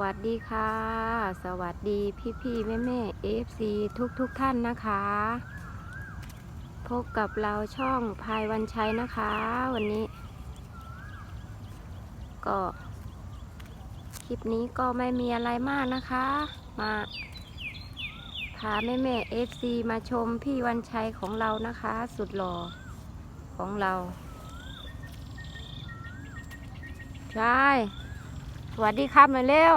วัสดีค่ะ สวัสดีพี่พี่แม่แม่เอฟซีทุกทุกท่านนะคะ พบกับเราช่องพายวันชัยนะคะ วันนี้ ก็ คลิปนี้ก็ไม่มีอะไรมากนะคะ มาพาแม่แม่เอฟซีมาชมพี่วันชัยของเรานะคะ สุดหล่อของเราใช่ วัสดีครับหน่อยเร็ว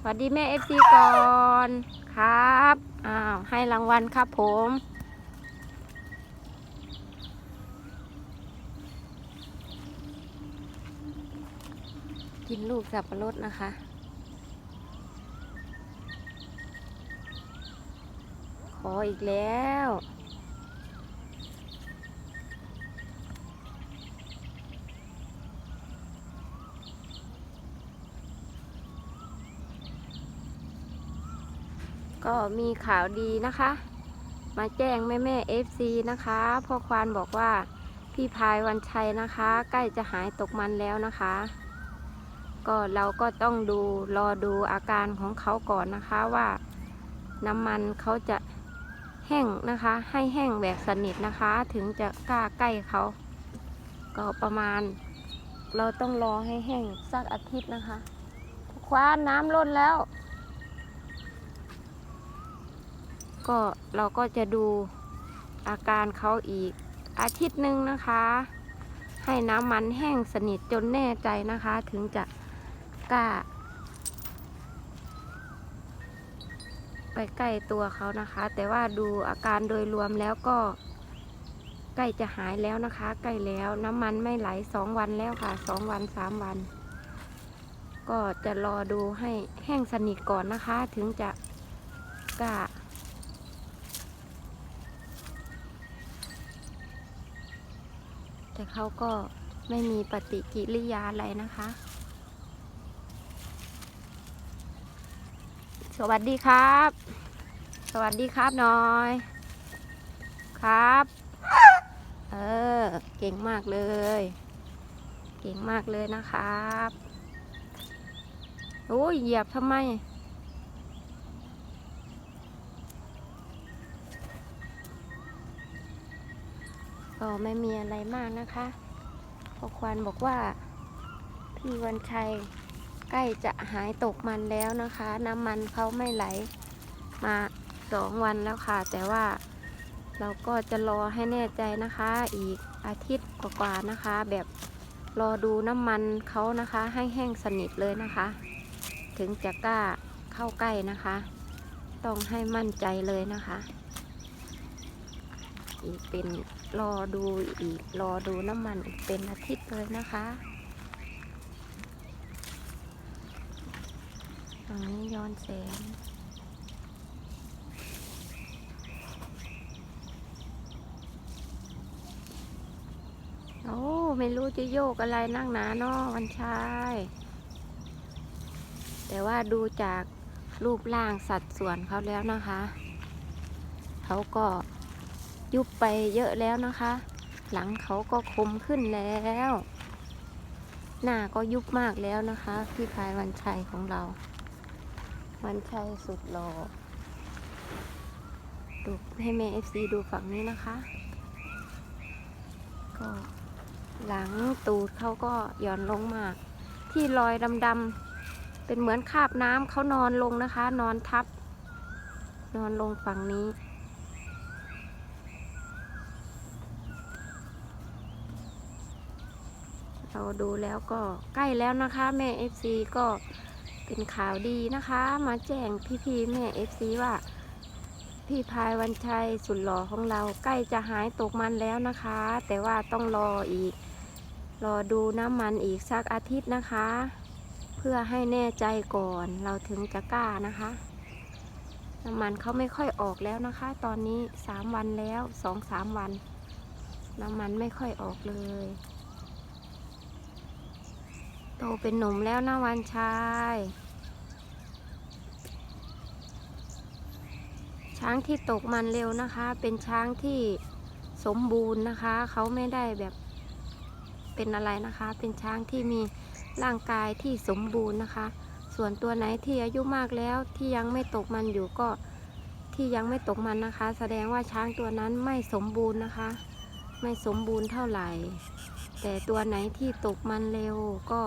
สวัสดีแม่เอฟซีก่อนครับอ้าวให้รางวัลครับผมกินลูกสับปะรดนะคะ ขออีกแล้ว ก็มีข่าวดีนะคะ มาแจ้งแม่แม่เอฟซีนะคะพ่อควานบอกว่าพี่พายวันชัยนะคะ ใกล้จะหายตกมันแล้วนะคะ ก็เราก็ต้องดูรอดูอาการของเขาก่อนนะคะว่าน้ำมันเขาจะแห้งนะคะ ให้แห้งแบบสนิทนะคะ ถึงจะกล้าใกล้เขา ก็ประมาณ เราต้องรอให้แห้งสักอาทิตย์นะคะควานน้ำล้นแล้ว ก็เราก็จะดูอาการเขาอีกอาทิตย์หนึ่งนะคะ ให้น้ำมันแห้งสนิทจนแน่ใจนะคะ ถึงจะกล้า ไปใกล้ตัวเขานะคะ แต่ว่าดูอาการโดยรวมแล้วก็ ใกล้จะหายแล้วนะคะ ใกล้แล้วน้ำมันไม่ไหลสองวันแล้วค่ะสองวันสามวัน ก็จะรอดูให้แห้งสนิทก่อนนะคะ ถึงจะกล้า แต่เขาก็ไม่มีปฏิกิริยาอะไรนะคะ สวัสดีครับ สวัสดีครับน้อย ครับ เออ เก่งมากเลย เก่งมากเลยนะครับ โอ้ยเหยียบทำไม ก็ไม่มีอะไรมากนะคะพอควานบอกว่า พี่วันชัยใกล้จะหายตกมันแล้วนะคะ น้ำมันเขาไม่ไหลมาสองวันแล้วค่ะ แต่ว่าเราก็จะรอให้แน่ใจนะคะ อีกอาทิตย์กว่าๆนะคะ แบบรอดูน้ำมันเขานะคะ ให้แห้งสนิทเลยนะคะ ถึงจะกล้าเข้าใกล้นะคะ ต้องให้มั่นใจเลยนะคะ อีกเป็น รอดูอีก รอดูน้ำมันอีกเป็นอาทิตย์เลยนะคะตรงนี้ย้อนแสงโอ้ไม่รู้จะโยกอะไรนั่งหนาเนาะวันชาย แต่ว่าดูจากรูปร่างสัดส่วนเขาแล้วนะคะ เขาก็ ยุบไปเยอะแล้วนะคะ หลังเขาก็คมขึ้นแล้ว หน้าก็ยุบมากแล้วนะคะ พี่พายวันชัยของเรา วันชัยสุดหล่อดูให้แม่เอฟซีดูฝั่งนี้นะคะ ก็หลังตูดเขาก็หย่อนลงมาก ที่รอยดำๆเป็นเหมือนคาบน้ำเขานอนลงนะคะ นอนทับ นอนลงฝั่งนี้ เราดูแล้วก็ใกล้แล้วนะคะ แม่ FC ก็เป็นข่าวดีนะคะ มาแจ้งพี่ๆแม่ FC ว่า พี่พายวันชัยสุดหล่อของเราใกล้จะหายตกมันแล้วนะคะ แต่ว่าต้องรออีก รอดูน้ำมันอีกสักอาทิตย์นะคะ เพื่อให้แน่ใจก่อนเราถึงจะกล้านะคะน้ำมันเขาไม่ค่อยออกแล้วนะคะ ตอนนี้สามวันแล้วสองสามวัน น้ำมันไม่ค่อยออกเลย โตเป็นหนุ่มแล้วนะวันชาย ช้างที่ตกมันเร็วนะคะ เป็นช้างที่สมบูรณ์นะคะ เขาไม่ได้แบบเป็นอะไรนะคะ เป็นช้างที่มีร่างกายที่สมบูรณ์นะคะ ส่วนตัวไหนที่อายุมากแล้วที่ยังไม่ตกมันอยู่ก็ที่ยังไม่ตกมันนะคะ แสดงว่าช้างตัวนั้นไม่สมบูรณ์นะคะ ไม่สมบูรณ์เท่าไหร่ แต่ตัวไหนที่ตกมันเร็วก็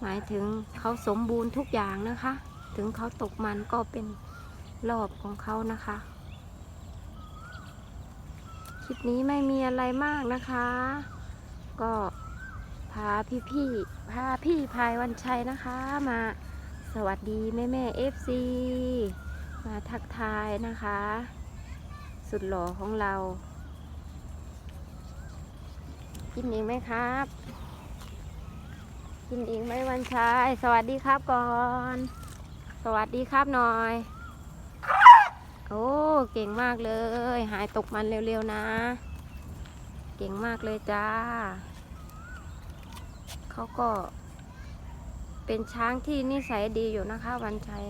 หมายถึงเขาสมบูรณ์ทุกอย่างนะคะ ถึงเขาตกมันก็เป็นรอบของเขานะคะ คลิปนี้ไม่มีอะไรมากนะคะ ก็พาพี่พี่ๆพาพี่พายวันชัยนะคะมาสวัสดีแม่แม่เอฟซีมาทักทายนะคะ สุดหล่อของเรา กินเองไหมครับ กินเองไหมวันชัยสวัสดีครับก่อน สวัสดีครับหน่อย โอ้เก่งมากเลย หายตกมันเร็วๆนะ เก่งมากเลยจ้า เขาก็ เป็นช้างที่นิสัยดีอยู่นะคะ วันชัย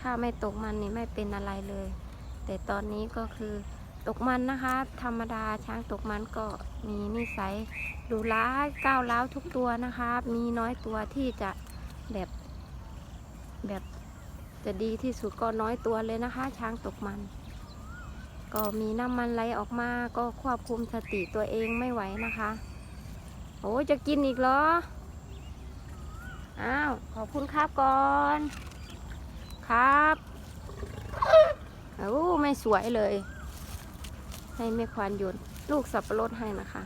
ถ้าไม่ตกมันนี่ไม่เป็นอะไรเลย แต่ตอนนี้ก็คือ ตกมันนะคะ ธรรมดาช้างตกมันก็มีนิสัยดุร้ายก้าวร้าวทุกตัวนะคะ มีน้อยตัวที่จะแบบแบบจะดีที่สุดก็น้อยตัวเลยนะคะ ช้างตกมัน ก็มีน้ำมันไหลออกมาก็ควบคุมสติตัวเองไม่ไหวนะคะโอ้จะกินอีกเหรออ้าวขอบคุณครับก่อน ครับโอ้ไม่สวยเลย ให้แม่ควานโยนลูกสับปะรดให้นะคะ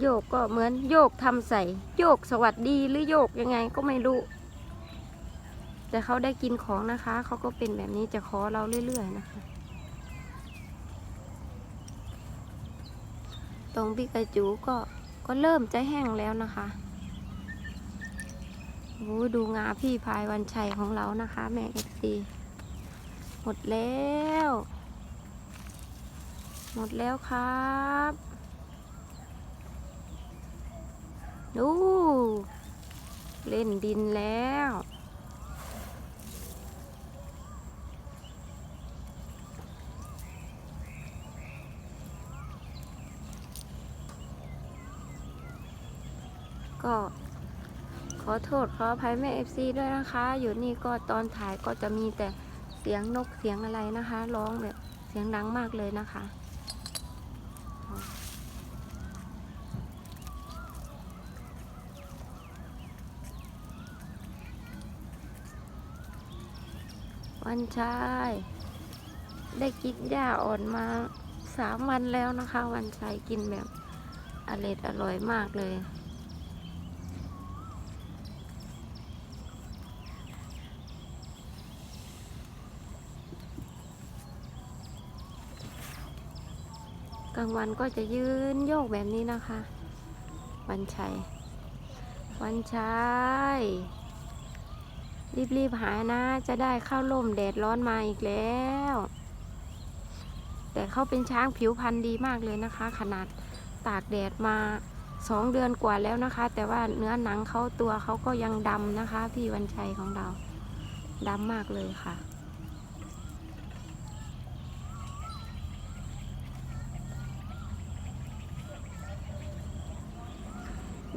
โยกก็เหมือนโยกทำใส่ โยกสวัสดีหรือโยกยังไงก็ไม่รู้ แต่เขาได้กินของนะคะ เขาก็เป็นแบบนี้จะขอเราเรื่อยๆนะคะตรงปิกาจูก็ก็เริ่มจะแห้งแล้วนะคะโอ้ดูงาพี่พายวันชัยของเรานะคะ แม่เอฟซี หมดแล้ว หมดแล้วครับดูเล่นดินแล้ว ก็ขอโทษขออภัยแม่เอฟซีด้วยนะคะ อยู่นี่ก็ตอนถ่ายก็จะมีแต่ เสียงนกเสียงอะไรนะคะ ร้องแบบเสียงดังมากเลยนะคะ วันชาย ได้กินหญ้าอ่อนมาสามวันแล้วนะคะ วันชายกินแบบอร่อยอร่อยมากเลย กลางวันก็จะยืนโยกแบบนี้นะคะ วันชัย วันชัย รีบๆหายนะ จะได้เข้าร่มแดดร้อนมาอีกแล้ว แต่เขาเป็นช้างผิวพรรณดีมากเลยนะคะ ขนาดตากแดดมาสองเดือนกว่าแล้วนะคะ แต่ว่าเนื้อหนังเขาตัวเขาก็ยังดำนะคะ พี่วันชัยของเราดำมากเลยค่ะ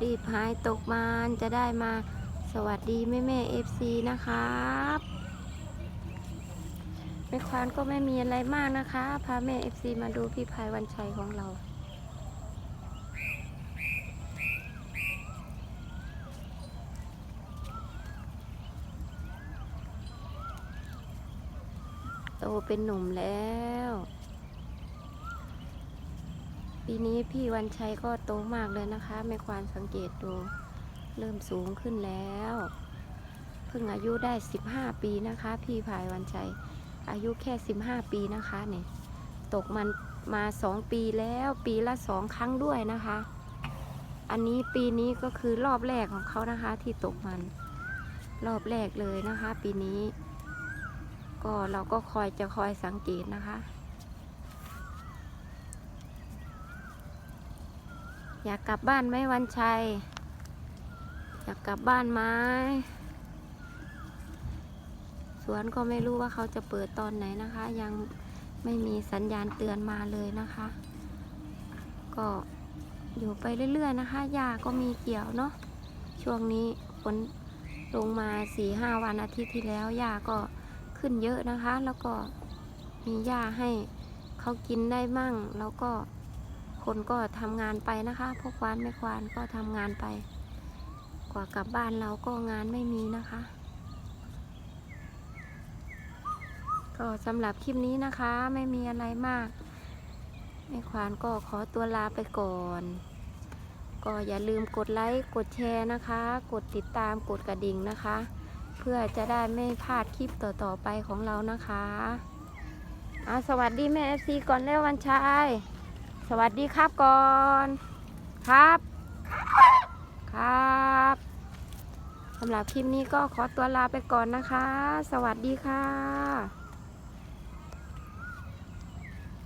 รีบหายตกมันจะได้มาสวัสดีแม่แม่เอฟซีนะครับแม่ควานก็ไม่มีอะไรมากนะคะ พาแม่เอฟซีมาดูพี่พายวันชัยของเราโตเป็นหนุ่มแล้ว ปีนี้พี่วันชัยก็โตมากเลยนะคะแม่ควานสังเกตดู เริ่มสูงขึ้นแล้ว เพิ่งอายุได้ 15 ปีนะคะ พี่พายวันชัย อายุแค่ 15 ปีนะคะเนี่ยตกมันมา 2 ปีแล้วปีละ 2 ครั้งด้วยนะคะ อันนี้ปีนี้ก็คือรอบแรกของเขานะคะ ที่ตกมันรอบแรกเลยนะคะ ปีนี้ ก็เราก็คอยจะคอยสังเกตนะคะ อยากกลับบ้านไหมวันชัย อยากกลับบ้านไหมสวนก็ไม่รู้ว่าเขาจะเปิดตอนไหนนะคะ ยังไม่มีสัญญาณเตือนมาเลยนะคะ ก็อยู่ไปเรื่อยๆนะคะหญ้าก็มีเกี่ยวเนาะช่วงนี้ฝนลงมาสี่ห้าวันอาทิตย์ที่แล้วหญ้าก็ขึ้นเยอะนะคะ แล้วก็มีหญ้าให้เขากินได้มั่งแล้วก็ คนก็ทำงานไปนะคะพวกควานไม่ควานก็ทำงานไป กว่ากลับบ้านเราก็งานไม่มีนะคะ ก็สำหรับคลิปนี้นะคะไม่มีอะไรมากแม่ควานก็ขอตัวลาไปก่อน ก็อย่าลืมกดไลค์กดแชร์นะคะ กดติดตามกดกระดิ่งนะคะ เพื่อจะได้ไม่พลาดคลิปต่อๆไปของเรานะคะอาสวัสดีแม่เอฟซีก่อนแล้ววันชัย สวัสดีครับก่อน ครับ ครับสำหรับคลิปนี้ก็ขอตัวลาไปก่อนนะคะ สวัสดีค่ะ